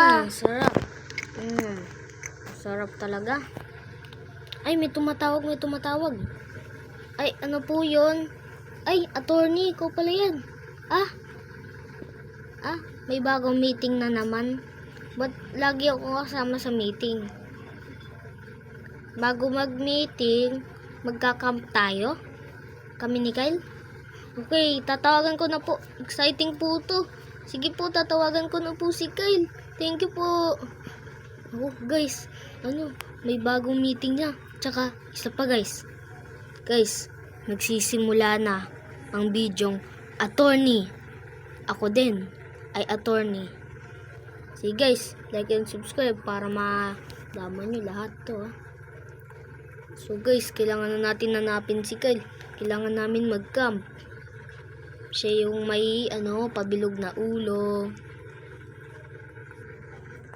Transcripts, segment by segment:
ka. Mm, sarap. Mm, sarap talaga. Ay, may tumatawag, may tumatawag. Ay, ano po yun? Ay, attorney, ikaw pala yan. Ah? Ah, may bagong meeting na naman. Ba't lagi ako kasama sa meeting? Bago mag-meeting, magka-camp tayo? Kami ni Kyle? Okay, tatawagan ko na po. Exciting po to. Sige po, tatawagan ko na po si Kyle. Thank you po. Oh, guys, ano, may bagong meeting niya. Tsaka, isa pa guys. Guys, nagsisimula na ang bidyong attorney. Ako din ay attorney. Sige guys, like and subscribe para malaman nyo lahat to. ah. So guys, kailangan na natin nanapin si Kyle. Kailangan namin mag-camp. Siya yung may ano, pabilog na ulo.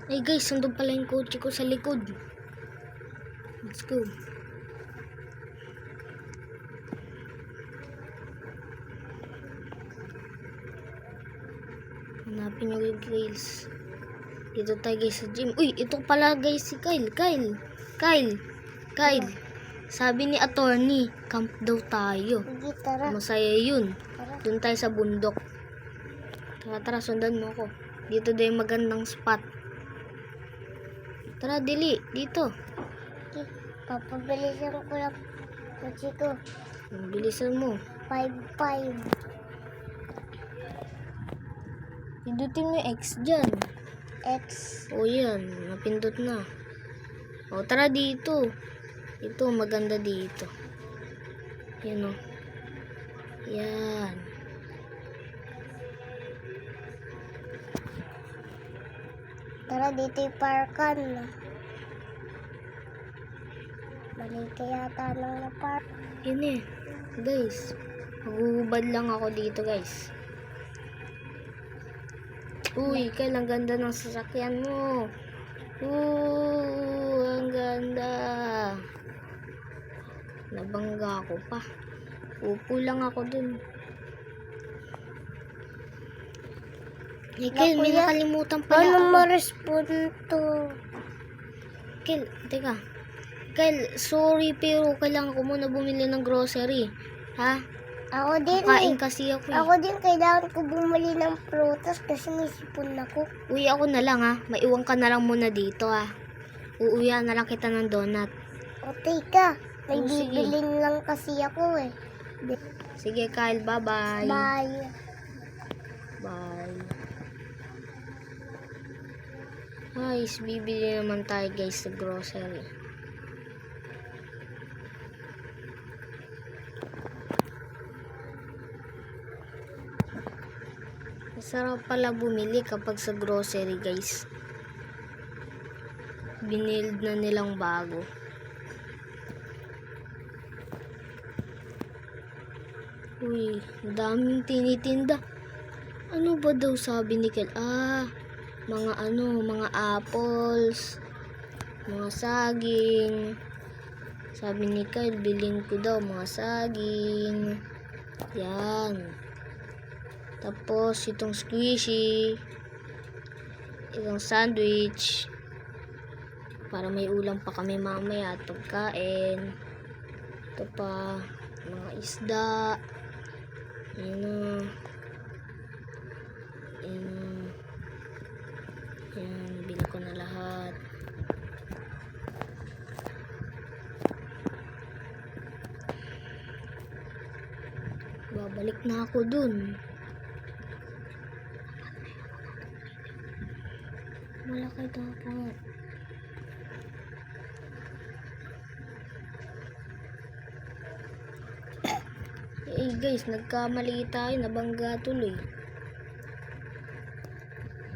Ay guys, nandun pala yung kotse ko sa likod. Let's go. Hanapin nyo yung Grails. Dito tayo guys sa gym. Uy, ito pala guys si Kyle. Kyle. Kyle. Kyle. Sabi ni attorney, camp daw tayo. Masaya yun. Doon tayo sa bundok. Tara, tara, sundan mo ako. Dito daw yung magandang spot. Tara, dili. Dito. Papabilisan ko lang. Kutsi ko. Bilisan mo. 5-5. Pindutin mo yung X dyan. X. O yan, napindot na. O tara dito. Ito, maganda dito. Yan o. Yan. Tara, dito yung parkan. Balik kaya tanong na park. Yan eh. Guys, maghuhubad lang ako dito guys. Uy, kailang ganda ng sasakyan mo. Ooh, ang ganda. Nabangga ako pa. Upo lang ako dun. Kel, may nakalimutan pala Ano ako. ma-respond to? Kel, teka. Kel, sorry pero kailangan ko muna bumili ng grocery. Ha? Ako din Kain eh. kasi ako eh. Ako din kailangan ko bumili ng prutas kasi may sipon ako. Uy, ako na lang ha. Maiwan ka na lang muna dito ha. Uuwihan na lang kita ng donut. O teka, may Oh, bibilin lang kasi ako eh. Sige, Kyle. Bye-bye. Bye. Bye. Guys, bibili naman tayo guys sa grocery. Masarap pala bumili kapag sa grocery guys. Binild na nilang bago. Uy, daming tinitinda. Ano ba daw sabi ni Kel? Ah, mga ano, mga apples, mga saging. Sabi ni Kyle, bilhin ko daw mga saging. Yan. Tapos, itong squishy. Itong sandwich. Para may ulam pa kami mamaya at pagkain. Ito pa, mga isda. Yan o. Yan o. Yan, bili lahat. Babalik na ako dun. Malaki dapat. Eh guys, nagkamali tayo, nabangga tuloy.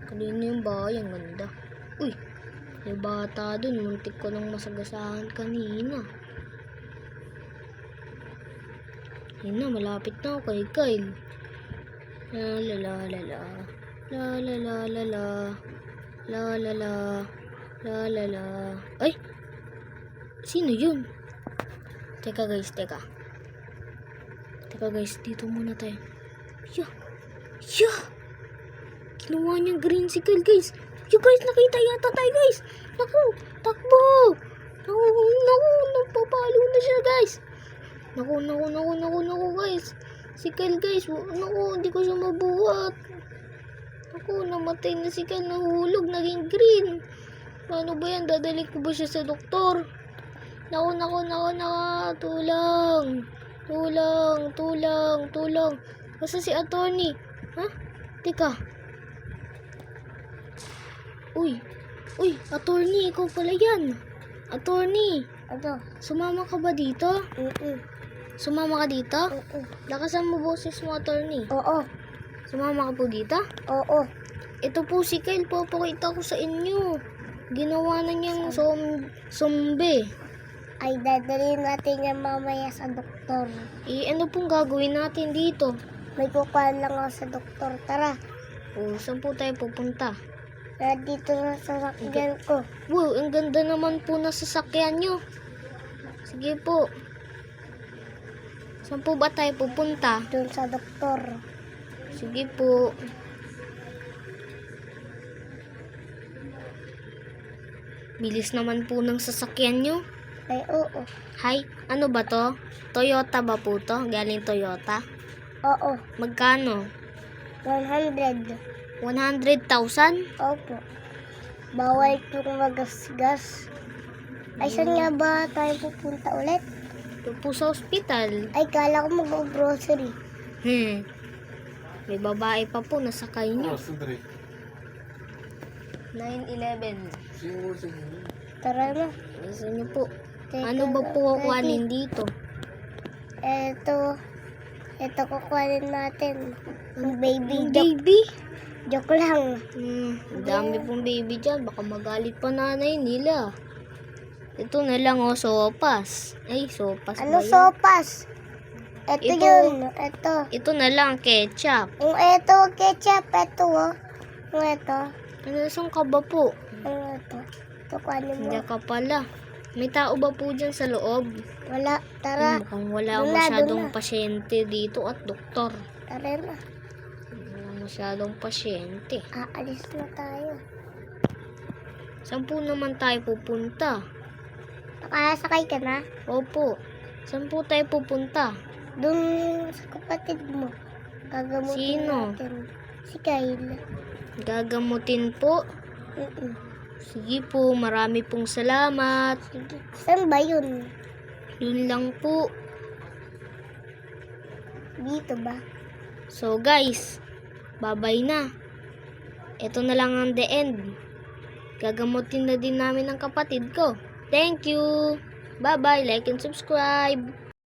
Kanina yung bahay, ang ganda. May bata dun, muntik ko nang masagasahan kanina. Yun na, malapit na ako kay Kyle. La la la la la. La la la la la. La la la. La la la. Ay! Sino yun? Teka guys, teka. Teka guys, dito muna tayo. Yeah! Yeah! Kinuha niya green si Kyle guys. You guys, nakita yata tayo guys. Naku, takbo. Naku, naku, napapalo na siya guys. Naku, naku, naku, naku, naku guys. Si Kyle guys, naku, hindi ko siya mabuhat. Naku, namatay na si Kyle, nahulog, naging green. Paano ba yan? Dadali ko ba siya sa doktor? Naku, naku, naku, naku, tulang. Tulang, tulang, tulang. Basta si attorney. Ha? Teka. Uy, uy, attorney, ikaw pala yan. Attorney, Ano? sumama ka ba dito? Mm-mm. Sumama ka dito? Mm-mm. Lakasan mo boses mo, attorney. Oo. Sumama ka po dito? Oo. Ito po si Kyle, papakita ko sa inyo. Ginawa na niyang som sombe. Ay, dadalhin natin yan mamaya sa doktor. Eh, ano pong gagawin natin dito? May kukuha lang ako sa doktor. Tara. O, saan po tayo pupunta? Nandito na sa sakyan ko. Wow, ang ganda naman po na sasakyan nyo. Sige po. Saan po ba tayo pupunta? Doon sa doktor. Sige po. Bilis naman po ng sasakyan nyo. Ay, oo. Hi, ano ba to? Toyota ba po to? Galing Toyota? Oo. Magkano? 100. 100,000? Opo. Bawal pong magasgas. Ay, saan nga ba tayo pupunta ulit? Ito po sa ospital. Ay, kala ko mag-grocery. Hmm. May babae pa po nasakay nyo. 9-11. Tara na. Gusto nyo po. Teka Ano ba po kukuhanin dito? Eto. Eto kukuhanin natin. Yung baby Yung baby? Joke lang. Hmm, ang dami pong baby dyan. Baka magalit pa nanay nila. Ito na lang oh, sopas. Ay, sopas Ano ba yan? sopas? Ito, Ito. yun. Ito. Ito na lang, ketchup. Yung ito, ketchup. Ito, oh. Yung ito. Ano, saan ka ba po? Yung ito. Ito, kuhanin mo. Hindi ka pala. May tao ba po dyan sa loob? Wala. Tara. Hmm, mukhang wala na, masyadong na. pasyente dito at doktor. Tara na. Wala masyadong pasyente. Aalis na tayo. Saan po naman tayo pupunta? Nakasakay ka na? Opo. Saan po tayo pupunta? Doon sa kapatid mo. Gagamutin Sino? natin. Si Kyle. Gagamutin po. Mm-mm. Sige po, marami pong salamat. Sige. Saan ba yun? Yun lang po. Dito ba? So guys, babay na. Ito na lang ang the end. Gagamutin na din namin ang kapatid ko. Thank you. Bye-bye. Like and subscribe.